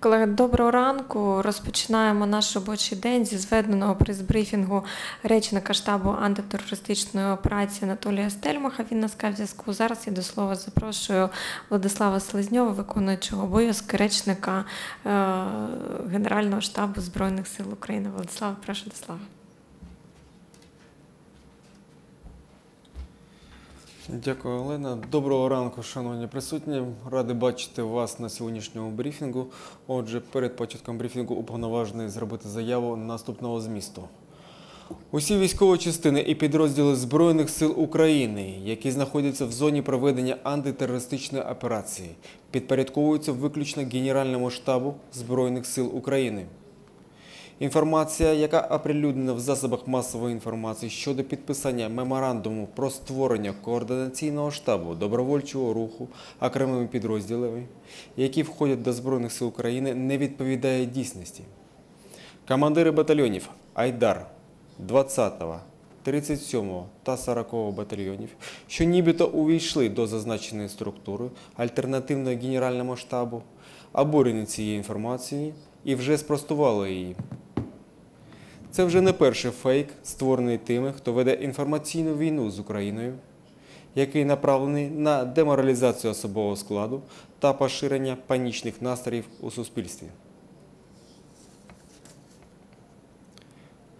Колеги, доброго ранку. Розпочинаємо наш робочий день зі зведеного прес-брифінгу речника штабу антитерористичної операції Анатолія Стельмаха. Він на скайп зв'язку. Зараз я до слова запрошую Владислава Селезньова, виконуючого обов'язки речника е, Генерального штабу Збройних сил України. Владислав, прошу до слова. Дякую, Олена. Доброго ранку, шановні присутні. Радий бачити вас на сьогоднішньому брифінгу. Отже, перед початком брифінгу уповноважений зробити заяву наступного змісту. Усі військові частини і підрозділи Збройних сил України, які знаходяться в зоні проведення антитерористичної операції, підпорядковуються виключно Генеральному штабу Збройних сил України. Інформація, яка оприлюднена в засобах масової інформації щодо підписання меморандуму про створення координаційного штабу добровольчого руху окремими підрозділами, які входять до Збройних сил України, не відповідає дійсності. Командири батальйонів Айдар 20-го, 37-го та 40-го батальйонів, що нібито увійшли до зазначеної структури альтернативного генеральному штабу, обурені цією інформацією і вже спростували її. Це вже не перший фейк, створений тими, хто веде інформаційну війну з Україною, який направлений на деморалізацію особового складу та поширення панічних настроїв у суспільстві.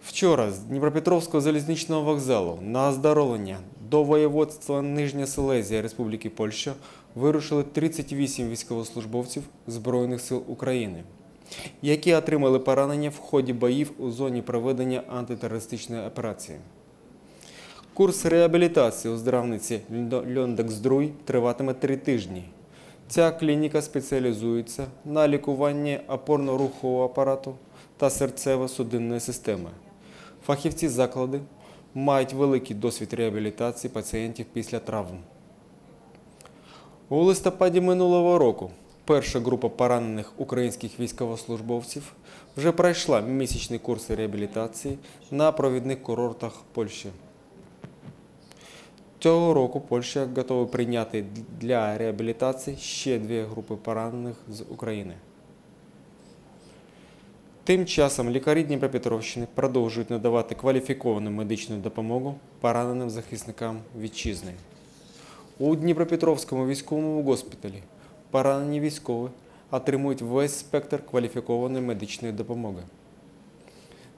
Вчора з Дніпропетровського залізничного вокзалу на оздоровлення до воєводства Нижня Силезія Республіки Польща вирушили 38 військовослужбовців Збройних сил України, які отримали поранення в ході боїв у зоні проведення антитерористичної операції. Курс реабілітації у здравниці Льондекс-Друй триватиме три тижні. Ця клініка спеціалізується на лікуванні опорно-рухового апарату та серцево-судинної системи. Фахівці закладу мають великий досвід реабілітації пацієнтів після травм. У листопаді минулого року перша група поранених українських військовослужбовців вже пройшла місячний курс реабілітації на провідних курортах Польщі. Цього року Польща готова прийняти для реабілітації ще дві групи поранених з України. Тим часом лікарі Дніпропетровщини продовжують надавати кваліфіковану медичну допомогу пораненим захисникам вітчизни. У Дніпропетровському військовому госпіталі поранені військові отримують весь спектр кваліфікованої медичної допомоги.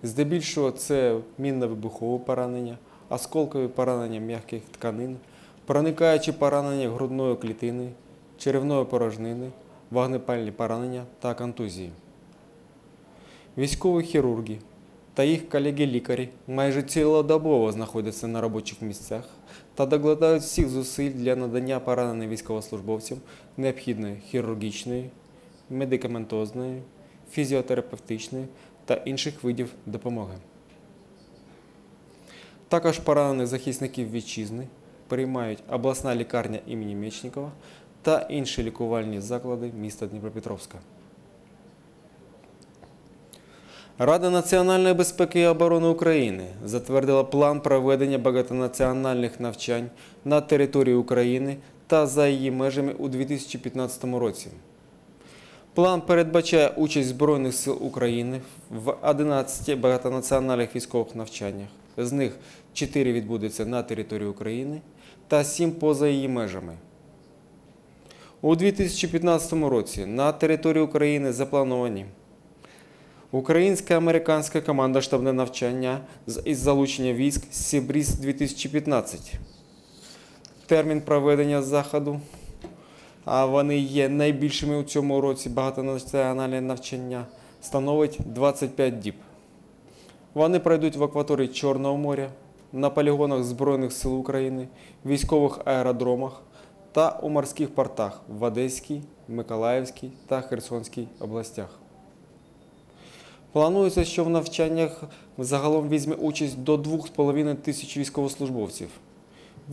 Здебільшого це мінно-вибухове поранення, осколкові поранення м'яких тканин, проникаючі поранення грудної клітини, черевної порожнини, вогнепальні поранення та контузії. Військові хірурги та їх колеги-лікарі майже цілодобово знаходяться на робочих місцях та докладають всіх зусиль для надання пораненим військовослужбовцям необхідної хірургічної, медикаментозної, фізіотерапевтичної та інших видів допомоги. Також поранених захисників вітчизни приймають обласна лікарня імені Мечникова та інші лікувальні заклади міста Дніпропетровська. Рада національної безпеки і оборони України затвердила план проведення багатонаціональних навчань на території України та за її межами у 2015 році. План передбачає участь Збройних сил України в 11 багатонаціональних військових навчаннях. З них 4 відбудуться на території України та 7 поза її межами. У 2015 році на території України заплановані Українська американська команда штабне навчання із залучення військ Сібріз 2015. Термін проведення заходу, а вони є найбільшими у цьому році багатонаціональне навчання, становить 25 діб. Вони пройдуть в акваторії Чорного моря, на полігонах Збройних сил України, військових аеродромах та у морських портах в Одеській, Миколаївській та Херсонській областях. Планується, що в навчаннях загалом візьме участь до 2,5 тисяч військовослужбовців.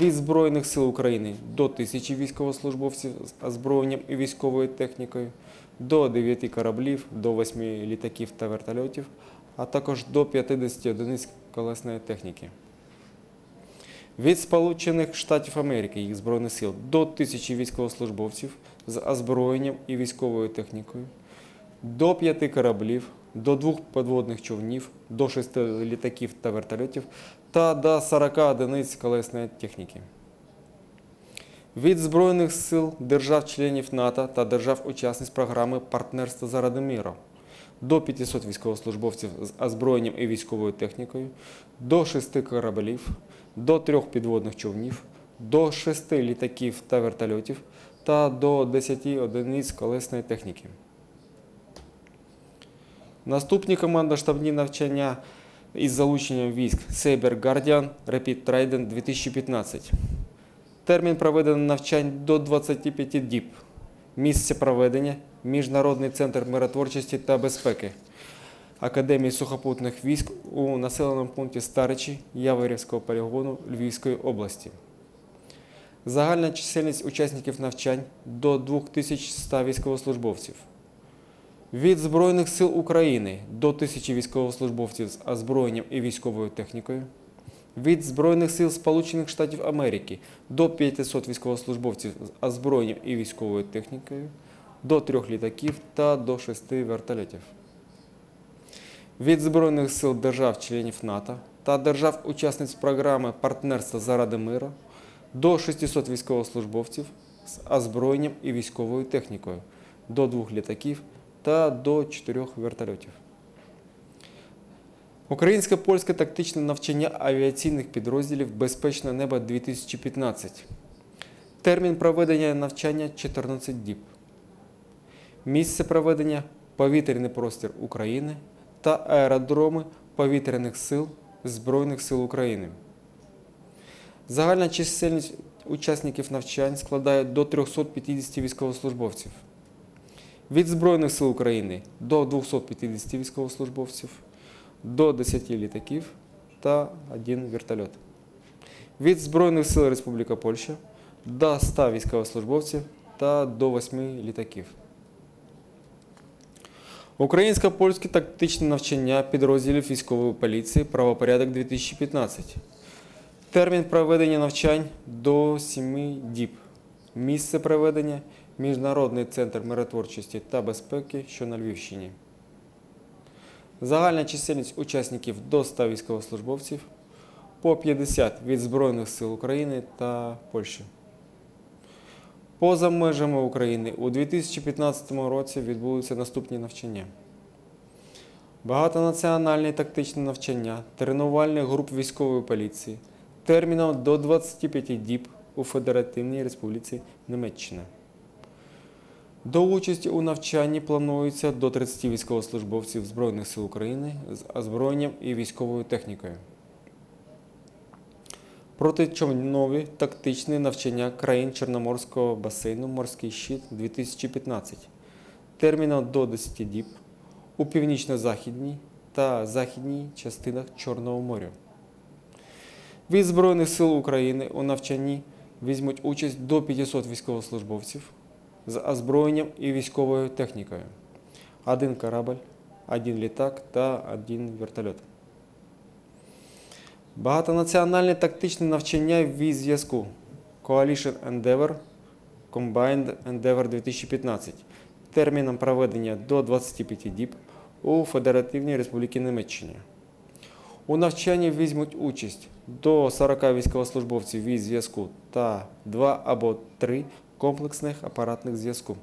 Від Збройних сил України до тисячі військовослужбовців з озброєнням і військовою технікою, до 9 кораблів, до 8 літаків та вертольотів, а також до 50 одиниць колесної техніки. Від Сполучених Штатів Америки їх Збройних сил до тисячі військовослужбовців з озброєнням і військовою технікою, до 5 кораблів, до 2 підводних човнів, до 6 літаків та вертольотів та до 40 одиниць колесної техніки. Від Збройних сил держав-членів НАТО та держав-учасниць програми Партнерство заради миру до 500 військовослужбовців з озброєнням і військовою технікою, до 6 кораблів, до 3 підводних човнів, до 6 літаків та вертольотів та до 10 одиниць колесної техніки. Наступні командно-штабні навчання із залученням військ Saber Guardian Rapid Trident 2015. Термін проведення навчань до 25 діб. Місце проведення Міжнародний центр миротворчості та безпеки Академії сухопутних військ у населеному пункті Старичі Яворівського полігону Львівської області. Загальна чисельність учасників навчань до 2100 військовослужбовців. Від Збройних сил України до 1000 військовослужбовців з озброєнням і військовою технікою. Від Збройних сил Сполучених Штатів Америки до 500 військовослужбовців з озброєнням і військовою технікою, до трьох літаків та до шести вертольотів. Від Збройних сил держав-членів НАТО та держав-учасниць програми Партнерство заради миру до 600 військовослужбовців з озброєнням і військовою технікою, до двох літаків та до чотирьох вертольотів. Українсько-польське тактичне навчання авіаційних підрозділів Безпечне небо 2015. Термін проведення навчання 14 діб. Місце проведення повітряний простір України та аеродроми повітряних сил Збройних сил України. Загальна чисельність учасників навчань складає до 350 військовослужбовців. Від Збройних сил України до 250 військовослужбовців, до 10 літаків та 1 вертольот. Від Збройних сил Республіка Польща до 100 військовослужбовців та до 8 літаків. Українсько-польське тактичне навчання підрозділів військової поліції правопорядок 2015. Термін проведення навчань до 7 діб. Місце проведення Міжнародний центр миротворчості та безпеки, що на Львівщині. Загальна чисельність учасників до 100 військовослужбовців, по 50 від Збройних сил України та Польщі. Поза межами України у 2015 році відбулися наступні навчання. Багатонаціональне тактичне навчання тренувальних груп військової поліції терміном до 25 діб у Федеративній Республіці Німеччина. До участі у навчанні планується до 30 військовослужбовців Збройних сил України з озброєнням і військовою технікою. Протичовнові тактичні навчання країн Чорноморського басейну Морський щит 2015 терміном до 10 діб у північно-західній та західній частинах Чорного моря. Від Збройних сил України у навчанні візьмуть участь до 500 військовослужбовців з озброєнням і військовою технікою. Один корабль, один літак та один вертольот. Багатонаціональне тактичне навчання від зв'язку Coalition Endeavor Combined Endeavor 2015 терміном проведення до 25 діб у Федеративній Республіці Німеччина. У навчанні візьмуть участь до 40 військовослужбовців від зв'язку та 2 або 3 комплексних апаратних зв'язку.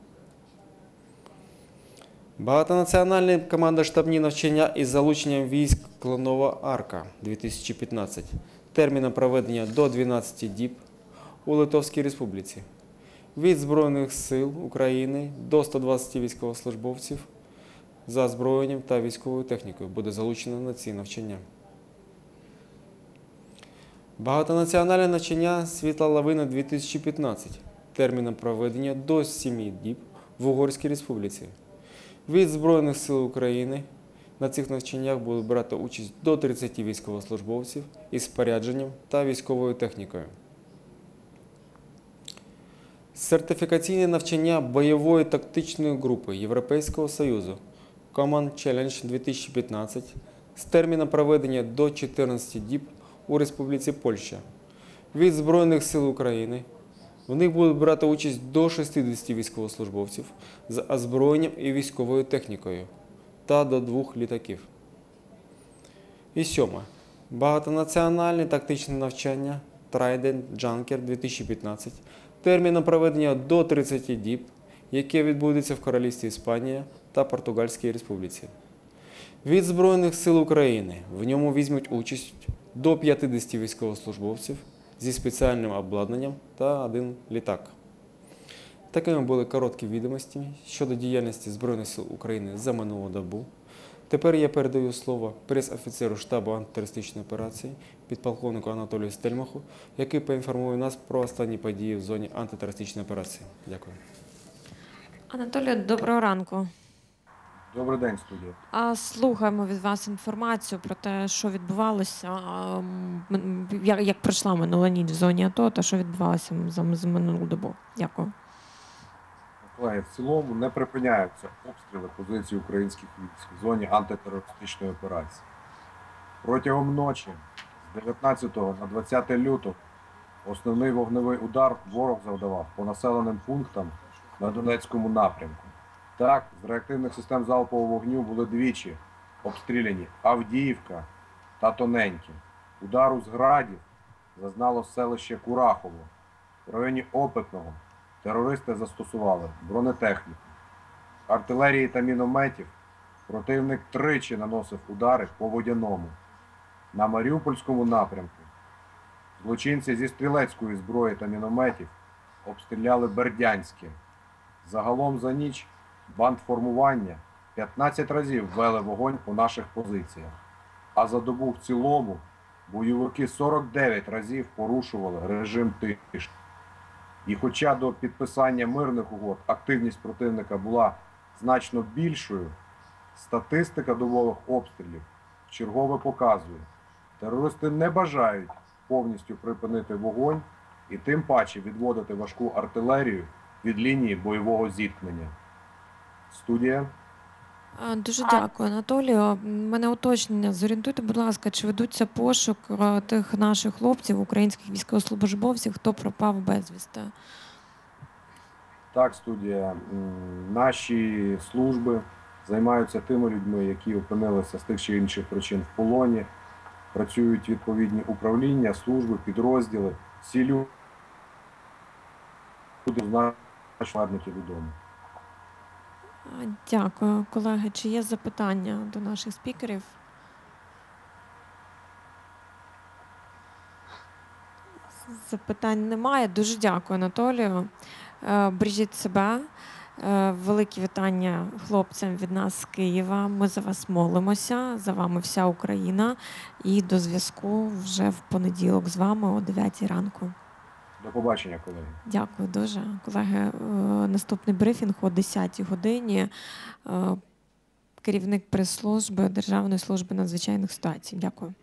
Багатонаціональне командно-штабні навчання із залученням військ Клонова Арка 2015 терміном проведення до 12 діб у Литовській Республіці. Від Збройних сил України до 120 військовослужбовців за озброєнням та військовою технікою буде залучено на ці навчання. Багатонаціональне навчання Світла Лавина 2015 терміном проведення до 7 діб в Угорській Республіці. Від Збройних сил України на цих навчаннях будуть брати участь до 30 військовослужбовців із спорядженням та військовою технікою. Сертифікаційне навчання бойової тактичної групи Європейського Союзу Common Challenge 2015 з терміном проведення до 14 діб у Республіці Польща від Збройних сил України В них будуть брати участь до 60 військовослужбовців з озброєнням і військовою технікою та до двох літаків. І сьоме. Багатонаціональне тактичне навчання Trident Junker 2015 терміном проведення до 30 діб, яке відбудеться в Королівстві Іспанія та Португальській Республіці. Від Збройних сил України в ньому візьмуть участь до 50 військовослужбовців зі спеціальним обладнанням та один літак. Такими були короткі відомості щодо діяльності Збройних сил України за минулу добу. Тепер я передаю слово прес-офіцеру штабу антитерористичної операції, підполковнику Анатолію Стельмаху, який поінформує нас про останні події в зоні антитерористичної операції. Дякую. Анатолію, доброго ранку. Добрий день, студія. А слухаємо від вас інформацію про те, що відбувалося, а, м, як, як пройшла минула ніч в зоні АТО та що відбувалося за, за минулу добу. Дякую. Колеги, в цілому не припиняються обстріли позицій українських військ в зоні антитерористичної операції. Протягом ночі з 19 на 20 лютого основний вогневий удар ворог завдавав по населеним пунктам на Донецькому напрямку. Так, з реактивних систем залпового вогню були двічі обстріляні Авдіївка та Тоненькі. Удару з градів зазнало селище Курахово. В районі Опитного терористи застосували бронетехніку, артилерії та мінометів. Противник тричі наносив удари по водяному. На Маріупольському напрямку злочинці зі стрілецької зброї та мінометів обстріляли Бердянське. Загалом за ніч бандформування 15 разів вели вогонь по наших позиціях. А за добу в цілому бойовики 49 разів порушували режим тиші. І хоча до підписання мирних угод активність противника була значно більшою, статистика добових обстрілів чергове показує, терористи не бажають повністю припинити вогонь і тим паче відводити важку артилерію від лінії бойового зіткнення. Студія. Дуже дякую, Анатолію. Мене уточнення. Зорієнтуйте, будь ласка, чи ведуться пошук е, тих наших хлопців, українських військовослужбовців, хто пропав безвісти? Так, студія. Наші служби займаються тими людьми, які опинилися з тих чи інших причин в полоні. Працюють відповідні управління, служби, підрозділи. Всі люди значно вернуті додому. Дякую, колеги. Чи є запитання до наших спікерів? Запитань немає. Дуже дякую, Анатолію. Е, Бережіть себе. Е, Великі вітання хлопцям від нас з Києва. Ми за вас молимося. За вами вся Україна. І до зв'язку вже в понеділок з вами о 9 ранку. До побачення, колеги. Дякую дуже. Колеги, е, наступний брифінг о 10 годині. Е, Керівник прес-служби Державної служби надзвичайних ситуацій. Дякую.